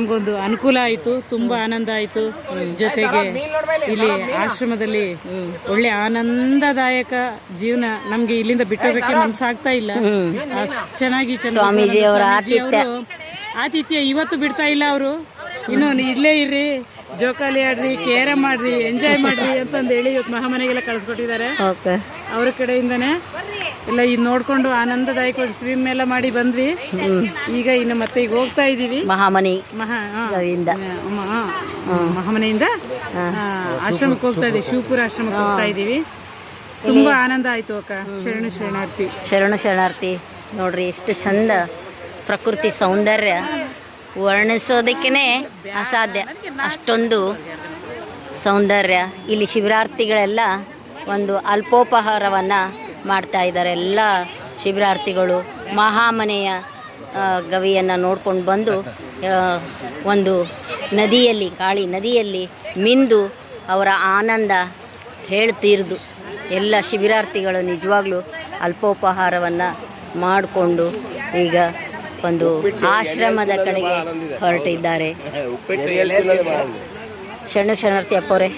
ನಮಗೊಂದು ಅನುಕೂಲ ಆಯಿತು ತುಂಬಾ ಆನಂದ ಆಯಿತು. ಜೊತೆಗೆ ಇಲ್ಲಿ ಆಶ್ರಮದಲ್ಲಿ ಒಳ್ಳೆ ಆನಂದದಾಯಕ ಜೀವನ ನಮ್ಗೆ ಇಲ್ಲಿಂದ ಬಿಟ್ಟೋಗಕ್ಕೆ ಮನಸ್ಸಾಗ್ತಾ ಇಲ್ಲ. ಅಷ್ಟು ಚೆನ್ನಾಗಿ ಸ್ವಾಮೀಜಿಯವರ ಆತಿಥ್ಯ. ಇವತ್ತು ಬಿಡ್ತಾ ಇಲ್ಲ ಅವರು. ಇನ್ನು ಇಲ್ಲೇ ಇರ್ರಿ. ಜೋಕಾಲಿ ಆಡ್ರಿ ಕೇರಮ್ ಮಾಡ್ರಿ ಎಂಜಾಯ್ ಮಾಡ್ರಿ ಅಂತಂದು ಹೇಳಿ ಇವತ್ತು ಮಹಾಮನೆಗೆಲ್ಲ ಕಳಿಸ್ಕೊಟ್ಟಿದ್ದಾರೆ. ಅವ್ರ ಕಡೆಯಿಂದನೇ. ಎಲ್ಲ ಈಗ ನೋಡ್ಕೊಂಡು ಆನಂದದಾಯಕವಾಗಿ ಸ್ವಿಮ್ ಎಲ್ಲ ಮಾಡಿ ಬಂದ್ವಿ. ಈಗ ಇನ್ನು ಮತ್ತೆ ಈಗ ಹೋಗ್ತಾ ಇದೀವಿ ಮಹಾಮನಿ. ಮಹಾ ಮಹಾಮನೆಯಿಂದ. ಆಶ್ರಮಕ್ಕೆ ಹೋಗ್ತಾ ಇದೀವಿ ಶಿವಪುರ ಆಶ್ರಮಕ್ಕೆ ಹೋಗ್ತಾ ಇದೀವಿ ತುಂಬಾ ಆನಂದ ಆಯ್ತು ಅಕ್ಕ. ಶರಣು ಶರಣಾರ್ಥಿ. ಶರಣು ಶರಣಾರ್ಥಿ. ನೋಡ್ರಿ ಎಷ್ಟು ಚಂದ ಪ್ರಕೃತಿ ಸೌಂದರ್ಯ. ವರ್ಣಿಸೋದಕ್ಕೇ ಅಸಾಧ್ಯ. ಅಷ್ಟೊಂದು ಸೌಂದರ್ಯ. ಇಲ್ಲಿ ಶಿಬಿರಾರ್ಥಿಗಳೆಲ್ಲ ಒಂದು ಅಲ್ಪೋಪಹಾರವನ್ನು ಮಾಡ್ತಾ ಇದ್ದಾರೆ. ಎಲ್ಲ ಶಿಬಿರಾರ್ಥಿಗಳು ಮಹಾಮನೆಯ ಗವಿಯನ್ನು ನೋಡ್ಕೊಂಡು ಬಂದು ಒಂದು ನದಿಯಲ್ಲಿ, ಕಾಳಿ ನದಿಯಲ್ಲಿ ಮಿಂದು ಅವರ ಆನಂದ ಹೇಳ್ತೀರ್ದು. ಎಲ್ಲ ಶಿಬಿರಾರ್ಥಿಗಳು ನಿಜವಾಗ್ಲೂ ಅಲ್ಪೋಪಹಾರವನ್ನು ಮಾಡಿಕೊಂಡು ಈಗ ಒಂದು ಆಶ್ರಮದ ಕಡೆಗೆ ಹೊರಟಿದ್ದಾರೆ. ಶರಣು ಶರಣಾರ್ಥಿ ಅಪ್ಪವ್ರೆ.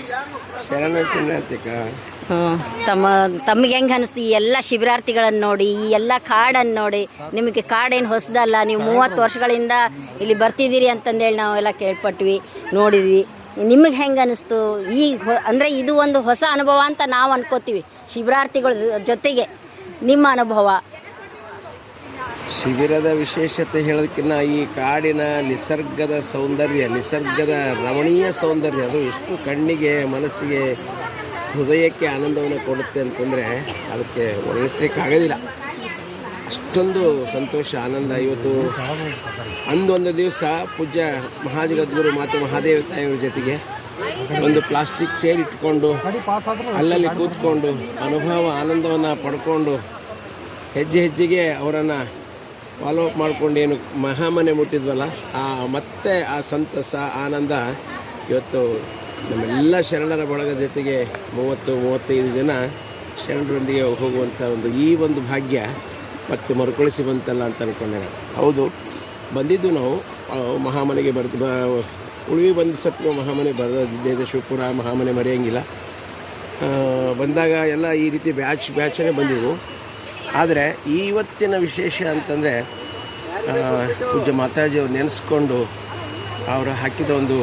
ತಮ್ಮ ತಮಗೆ ಹೆಂಗೆ ಅನಿಸ್ತು ಈ ಎಲ್ಲ ಶಿಬಿರಾರ್ಥಿಗಳನ್ನ ನೋಡಿ ಈ ಎಲ್ಲ ಕಾಡನ್ನು ನೋಡಿ? ನಿಮಗೆ ಕಾಡೇನು ಹೊಸದಲ್ಲ? ನೀವು ಮೂವತ್ತು ವರ್ಷಗಳಿಂದ ಇಲ್ಲಿ ಬರ್ತಿದ್ದೀರಿ ಅಂತಂದೇಳಿ ನಾವೆಲ್ಲ ಕೇಳ್ಪಟ್ವಿ ನೋಡಿದ್ವಿ. ನಿಮಗೆ ಹೆಂಗೆ ಅನಿಸ್ತು? ಈ ಅಂದ್ರೆ ಅಂದರೆ ಇದು ಒಂದು ಹೊಸ ಅನುಭವ ಅಂತ ನಾವು ಅನ್ಕೋತೀವಿ. ಶಿಬಿರಾರ್ಥಿಗಳ ಜೊತೆಗೆ ನಿಮ್ಮ ಅನುಭವ. ಶಿಬಿರದ ವಿಶೇಷತೆ ಹೇಳೋದಕ್ಕಿಂತ ಈ ಕಾಡಿನ ನಿಸರ್ಗದ ಸೌಂದರ್ಯ, ನಿಸರ್ಗದ ರಮಣೀಯ ಸೌಂದರ್ಯ, ಅದು ಎಷ್ಟು ಕಣ್ಣಿಗೆ, ಮನಸ್ಸಿಗೆ ಹೃದಯಕ್ಕೆ ಆನಂದವನ್ನು ಕೊಡುತ್ತೆ ಅಂತಂದರೆ ಅದಕ್ಕೆ ವರ್ಣಿಸ್ಲಿಕ್ಕಾಗೋದಿಲ್ಲ ಅಷ್ಟೊಂದು ಸಂತೋಷ, ಆನಂದ ಇವತ್ತು. ಅಂದೊಂದು ದಿವಸ ಪೂಜ್ಯ ಮಹಾಜಗದ್ಗುರು ಮಾತೆ ಮಹಾದೇವ ತಾಯಿಯವ್ರ ಜೊತೆಗೆ ಒಂದು ಪ್ಲಾಸ್ಟಿಕ್ ಚೇರ್ ಇಟ್ಕೊಂಡು, ಅಲ್ಲಲ್ಲಿ ಕೂತ್ಕೊಂಡು, ಅನುಭವ, ಆನಂದವನ್ನು ಪಡ್ಕೊಂಡು, ಹೆಜ್ಜೆ ಹೆಜ್ಜೆಗೆ ಅವರನ್ನು ಫಾಲೋ ಅಪ್ ಮಾಡ್ಕೊಂಡು ಏನು ಮಹಾಮನೆ ಮುಟ್ಟಿದ್ವಲ್ಲ, ಆ ಮತ್ತೆ ಆ ಸಂತಸ, ಆನಂದ ಇವತ್ತು ನಮ್ಮೆಲ್ಲ ಶರಣರ ಬಳಗದ ಜೊತೆಗೆ ಮೂವತ್ತು, ಮೂವತ್ತೈದು ಜನ ಶರಣರೊಂದಿಗೆ ಹೋಗುವಂಥ ಒಂದು ಈ ಒಂದು ಭಾಗ್ಯ ಮತ್ತೆ ಮರುಕಳಿಸಿ ಬಂತಲ್ಲ ಅಂತ ಅಂದ್ಕೊಂಡೆ ನಾನು. ಹೌದು, ಬಂದಿದ್ದು ನಾವು ಮಹಾಮನೆಗೆ ಬರೆದು ಬ, ಉಳಿವಿ ಬಂದ ಸತ್ತು ಮಹಾಮನೆ ಬರೆದಿದ್ದೆ, ಶಿವಪುರ ಮಹಾಮನೆ ಮರೆಯಂಗಿಲ್ಲ. ಬಂದಾಗ ಎಲ್ಲ ಈ ರೀತಿ ಬ್ಯಾಚ್ ಬ್ಯಾಚನೇ ಬಂದಿದ್ವು. ಆದರೆ ಇವತ್ತಿನ ವಿಶೇಷ ಅಂತಂದರೆ ಪೂಜ್ಯ ಮಾತಾಜಿಯವ್ರು ನೆನೆಸ್ಕೊಂಡು ಅವರು ಹಾಕಿದ ಒಂದು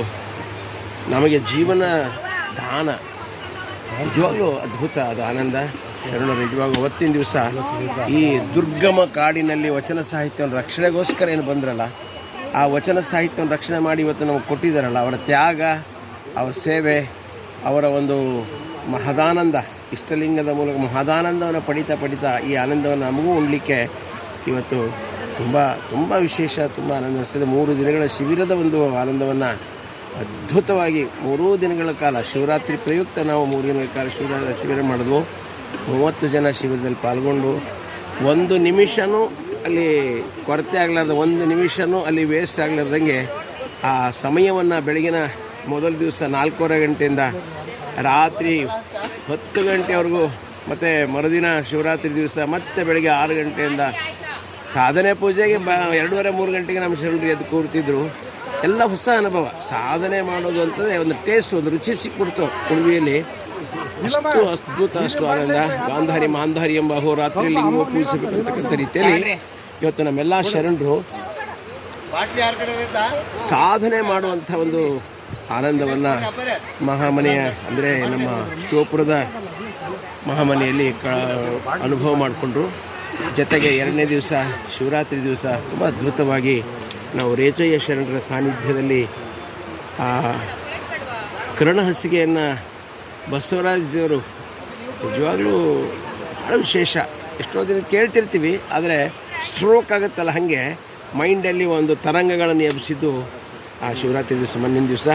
ನಮಗೆ ಜೀವನ ದಾನ. ನಿಜವಾಗ್ಲೂ ಅದ್ಭುತ ಅದು ಆನಂದ. ಶರಣ ನಿಜವಾಗ್ಲೂ ಅವತ್ತಿನ ದಿವಸ ಈ ದುರ್ಗಮ ಕಾಡಿನಲ್ಲಿ ವಚನ ಸಾಹಿತ್ಯವನ್ನು ರಕ್ಷಣೆಗೋಸ್ಕರ ಏನು ಬಂದ್ರಲ್ಲ, ಆ ವಚನ ಸಾಹಿತ್ಯವನ್ನು ರಕ್ಷಣೆ ಮಾಡಿ ಇವತ್ತು ನಮಗೆ ಕೊಟ್ಟಿದ್ದಾರಲ್ಲ, ಅವರ ತ್ಯಾಗ, ಅವರ ಸೇವೆ, ಅವರ ಒಂದು ಮಹದಾನಂದ. ಇಷ್ಟಲಿಂಗದ ಮೂಲಕ ಮಹದಾನಂದವನ್ನು ಪಡಿತಾ ಪಡಿತಾ ಈ ಆನಂದವನ್ನು ನಮಗೂ ಉಣ್ಲಿಕ್ಕೆ ಇವತ್ತು ತುಂಬ ತುಂಬ ವಿಶೇಷ, ತುಂಬ ಆನಂದ ಅನಿಸ್ತದೆ. ಮೂರು ದಿನಗಳ ಶಿಬಿರದ ಒಂದು ಆನಂದವನ್ನು ಅದ್ಭುತವಾಗಿ ಮೂರೂ ದಿನಗಳ ಕಾಲ ಶಿವರಾತ್ರಿ ಪ್ರಯುಕ್ತ ನಾವು ಮೂರು ದಿನಗಳ ಕಾಲ ಶಿಬಿರ ಶಿಬಿರ ಮಾಡಿದ್ವು. ಮೂವತ್ತು ಜನ ಶಿಬಿರದಲ್ಲಿ ಪಾಲ್ಗೊಂಡು ಒಂದು ನಿಮಿಷನೂ ಅಲ್ಲಿ ಕೊರತೆ ಆಗಲಾರ್ದ, ಒಂದು ನಿಮಿಷನೂ ಅಲ್ಲಿ ವೇಸ್ಟ್ ಆಗಲಾರ್ದಂಗೆ ಆ ಸಮಯವನ್ನು ಬೆಳಗಿನ ಮೊದಲ ದಿವಸ ನಾಲ್ಕೂವರೆ ಗಂಟೆಯಿಂದ ರಾತ್ರಿ ಹತ್ತು ಗಂಟೆವರೆಗೂ ಮತ್ತು ಮರುದಿನ ಶಿವರಾತ್ರಿ ದಿವಸ ಮತ್ತೆ ಬೆಳಗ್ಗೆ ಆರು ಗಂಟೆಯಿಂದ ಸಾಧನೆ ಪೂಜೆಗೆ ಬ ಎರಡೂವರೆ ಮೂರು ಗಂಟೆಗೆ ನಮ್ಮ ಶರಣರು ಎದ್ದು ಕೂರ್ತಿದ್ರು. ಎಲ್ಲ ಹೊಸ ಅನುಭವ. ಸಾಧನೆ ಮಾಡೋದು ಅಂತಂದರೆ ಒಂದು ಟೇಸ್ಟ್ ಒಂದು ರುಚಿ ಸಿಕ್ಬಿಡ್ತು ಉಡುಪಿಯಲ್ಲಿ. ಅಷ್ಟು ಅದ್ಭುತ ಅಷ್ಟು ಆನಂದ. ಗಾಂಧಾರಿ ಮಾಂಧಾರಿ ಎಂಬ ಹೋರಾತ್ರಿ ಲಿಂಗ ಪೂಜಿಸಬೇಕಂತಕ್ಕಂಥ ರೀತಿಯಲ್ಲಿ ಇವತ್ತು ನಮ್ಮೆಲ್ಲ ಶರಣರು ಸಾಧನೆ ಮಾಡುವಂಥ ಒಂದು ಆನಂದವನ್ನು ಮಹಾಮನೆಯ, ಅಂದರೆ ನಮ್ಮ ಶಿವಪುರದ ಮಹಾಮನೆಯಲ್ಲಿ ಕ ಅನುಭವ ಮಾಡಿಕೊಂಡ್ರು. ಜೊತೆಗೆ ಎರಡನೇ ದಿವಸ, ಶಿವರಾತ್ರಿ ದಿವಸ ತುಂಬ ಅದ್ಭುತವಾಗಿ ನಾವು ರೇಚಯ್ಯ ಶರಣರ ಸಾನ್ನಿಧ್ಯದಲ್ಲಿ ಆ ಕರುಣಹಸಿಗೆಯನ್ನು ಬಸವರಾಜ ದೇವರು ನಿಜವಾಗಲೂ ಭಾಳ ವಿಶೇಷ. ಎಷ್ಟೋ ದಿನ ಕೇಳ್ತಿರ್ತೀವಿ, ಆದರೆ ಸ್ಟ್ರೋಕ್ ಆಗುತ್ತಲ್ಲ ಹಾಗೆ. ಮೈಂಡಲ್ಲಿ ಒಂದು ತರಂಗಗಳನ್ನು ಎಬ್ಬಿಸಿದ್ದು ಆ ಶಿವರಾತ್ರಿ ದಿವಸ ಮೊನ್ನಿನ ದಿವಸ.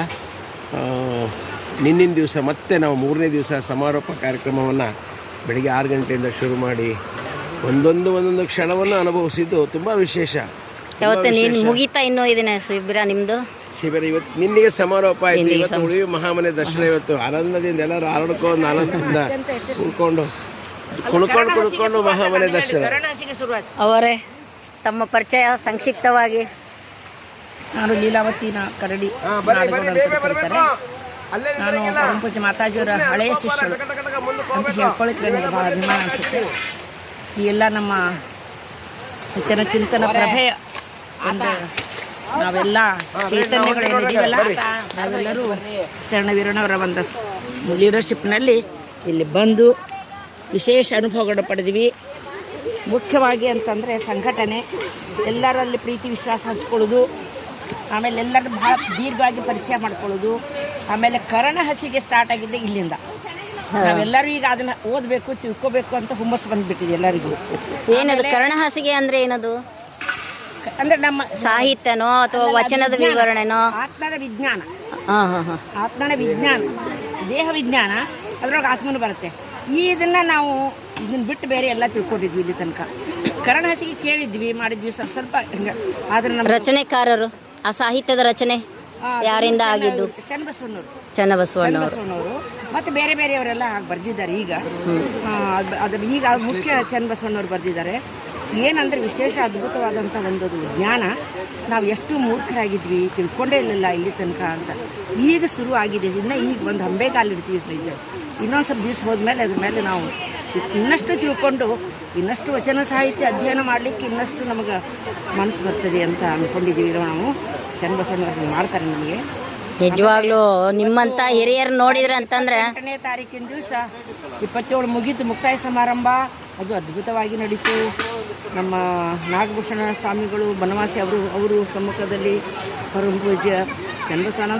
ನಿನ್ನಿನ ದಿವಸ ಮತ್ತೆ ನಾವು ಮೂರನೇ ದಿವಸ ಸಮಾರೋಪ ಕಾರ್ಯಕ್ರಮವನ್ನು ಬೆಳಗ್ಗೆ ಆರು ಗಂಟೆಯಿಂದ ಶುರು ಮಾಡಿ ಒಂದೊಂದು ಒಂದೊಂದು ಕ್ಷಣವನ್ನು ಅನುಭವಿಸಿದ್ದು ತುಂಬ ವಿಶೇಷ. ನೀನು. ಮುಗಿತಾ ಇನ್ನೂ ಇದನ್ನ ಶಿಬಿರ ನಿಮ್ಮದು ಶಿಬಿರ ಇವತ್ತು ನಿನ್ನೆಗೆ ಸಮಾರೋಪ ಆಯ್ತು. ಇವತ್ತು ಉಳಿವು ಮಹಾಮನೆ ದರ್ಶನ ಇವತ್ತು. ಆನಂದದಿಂದ ಎಲ್ಲರೂ ಆರಡ್ಕೊಂಡು ಆನಂದದಿಂದ ಕುಳ್ಕೊಂಡು ಕುಳ್ಕೊಂಡು ಕುಳ್ಕೊಂಡು ಮಹಾಮನೆ ದರ್ಶನ. ಅವರೇ ತಮ್ಮ ಪರಿಚಯ ಸಂಕ್ಷಿಪ್ತವಾಗಿ. ನಾನು ಲೀಲಾವತಿನ ಕರಡಿ ನಾಡಗೌಡ ಅಂತ ಕರೀತಾರೆ. ನಾನು ಪರಂಪೂಜೆ ಮಾತಾಜಿಯವರ ಹಳೆಯ ಶಿಷ್ಯರು. ಅಂತ ಹೇಳ್ಕೊಳ್ಳಿಕ್ಕೆ ನನಗೆ ಭಾಳ ಅಭಿಮಾನ ಅನಿಸುತ್ತೆ. ಈ ಎಲ್ಲ ನಮ್ಮ ವಚನ ಚಿಂತನ ಪ್ರಭೆಯ ಒಂದು ನಾವೆಲ್ಲ ಚೈತನ್ಯಗಳು ಏನಿದೆಯಲ್ಲ ನಾವೆಲ್ಲರೂ ಶರಣವೀರನವರ ಒಂದು ಲೀಡರ್ಶಿಪ್ನಲ್ಲಿ ಇಲ್ಲಿ ಬಂದು ವಿಶೇಷ ಅನುಭವಗಳನ್ನು ಪಡೆದ್ವಿ. ಮುಖ್ಯವಾಗಿ ಅಂತಂದರೆ ಸಂಘಟನೆ ಎಲ್ಲರಲ್ಲಿ ಪ್ರೀತಿ ವಿಶ್ವಾಸ ಹಂಚ್ಕೊಳ್ಳೋದು ಆಮೇಲೆ ಎಲ್ಲರದ್ದು ಭಾಳ ದೀರ್ಘವಾಗಿ ಪರಿಚಯ ಮಾಡ್ಕೊಳ್ಳೋದು. ಆಮೇಲೆ ಕರಣ ಹಸಿಗೆ ಸ್ಟಾರ್ಟ್ ಆಗಿದ್ದೆ ಇಲ್ಲಿಂದ. ನಾವೆಲ್ಲರೂ ಈಗ ಅದನ್ನ ಓದಬೇಕು ತಿಳ್ಕೊಬೇಕು ಅಂತ ಹುಮ್ಮಸ್ಸು ಬಂದ್ಬಿಟ್ಟಿದೆ ಎಲ್ಲರಿಗೂ. ಏನದು ಹಸಿಗೆ ಅಂದ್ರೆ ಏನದು? ಅಂದ್ರೆ ನಮ್ಮ ಸಾಹಿತ್ಯನೋ ಅಥವಾ ವಚನದ ವಿವರಣೆನೋ? ಆತ್ಮದ ವಿಜ್ಞಾನ. ಆತ್ಮನ ವಿಜ್ಞಾನ. ದೇಹ ವಿಜ್ಞಾನ. ಅದ್ರೊಳಗೆ ಆತ್ಮನು ಬರುತ್ತೆ. ಈ ಇದನ್ನ ನಾವು ಇದನ್ನ ಬಿಟ್ಟು ಬೇರೆ ಎಲ್ಲ ತಿಳ್ಕೊಂಡಿದ್ವಿ ಇಲ್ಲಿ ತನಕ. ಕರಣ ಹಸಿಗೆ ಕೇಳಿದ್ವಿ ಮಾಡಿದ್ವಿ ಸ್ವಲ್ಪ ಸ್ವಲ್ಪ ಹಿಂಗೆ. ಆದ್ರೆ ನಮ್ಮ ರಚನೆಕಾರರು? ಆ ಸಾಹಿತ್ಯದ ರಚನೆ ಯಾರಿಂದ ಆಗಿದ್ದು? ಚನ್ನಬಸವಣ್ಣವರು ಚನ್ನಬಸವಣ್ಣವರು ಚನ್ನಬಸವಣ್ಣವರು ಮತ್ತು ಬೇರೆ ಬೇರೆಯವರೆಲ್ಲ ಹಾಗೆ ಬರೆದಿದ್ದಾರೆ ಈಗ. ಅದು ಈಗ ಮುಖ್ಯ ಚನ್ನಬಸವಣ್ಣವ್ರು ಬರೆದಿದ್ದಾರೆ. ಏನಂದರೆ ವಿಶೇಷ ಅದ್ಭುತವಾದಂಥ ಒಂದು ಜ್ಞಾನ ನಾವು ಎಷ್ಟು ಮೂರ್ಖರಾಗಿದ್ವಿ ತಿಳ್ಕೊಂಡೇ ಇರಲಿಲ್ಲ ಇಲ್ಲಿ ತನಕ ಅಂತ. ಈಗ ಶುರು ಆಗಿದೆ ಇನ್ನು ಈಗ ಒಂದು ಹಂಬೆಗಾಲಿಡ್ತೀವಿ ಸ್ನೇಹಿತರೆ. ಇನ್ನೊಂದು ಸ್ವಲ್ಪ ದಿವಸ ಹೋದ್ಮೇಲೆ ಅದ್ರ ಮೇಲೆ ನಾವು ಇನ್ನಷ್ಟು ತಿಳ್ಕೊಂಡು ಇನ್ನಷ್ಟು ವಚನ ಸಾಹಿತ್ಯ ಅಧ್ಯಯನ ಮಾಡಲಿಕ್ಕೆ ಇನ್ನಷ್ಟು ನಮಗೆ ಮನಸ್ಸು ಬರ್ತದೆ ಅಂತ ಅಂದ್ಕೊಂಡಿದ್ದೀವಿ ನಾವು. ಚನ್ನಬಸವಣ್ಣವ್ರು ಮಾಡ್ತಾರೆ ನಮಗೆ. ನಿಜವಾಗ್ಲೂ ನಿಮ್ಮಂತ ಹಿರಿಯರು ನೋಡಿದ್ರೆ ಅಂತಂದ್ರೆ ಎಂಟನೇ ತಾರೀಕಿನ ದಿವಸ ಇಪ್ಪತ್ತೇಳು ಮುಗೀತು ಮುಕ್ತಾಯ ಸಮಾರಂಭ. ಅದು ಅದ್ಭುತವಾಗಿ ನಡೀತು. ನಮ್ಮ ನಾಗಭೂಷಣ ಸ್ವಾಮಿಗಳು ಬನವಾಸಿ ಅವರು ಅವರು ಸಮ್ಮುಖದಲ್ಲಿ ಪೂಜ್ಯ ಚಂದ್ರಸ್ವಾನ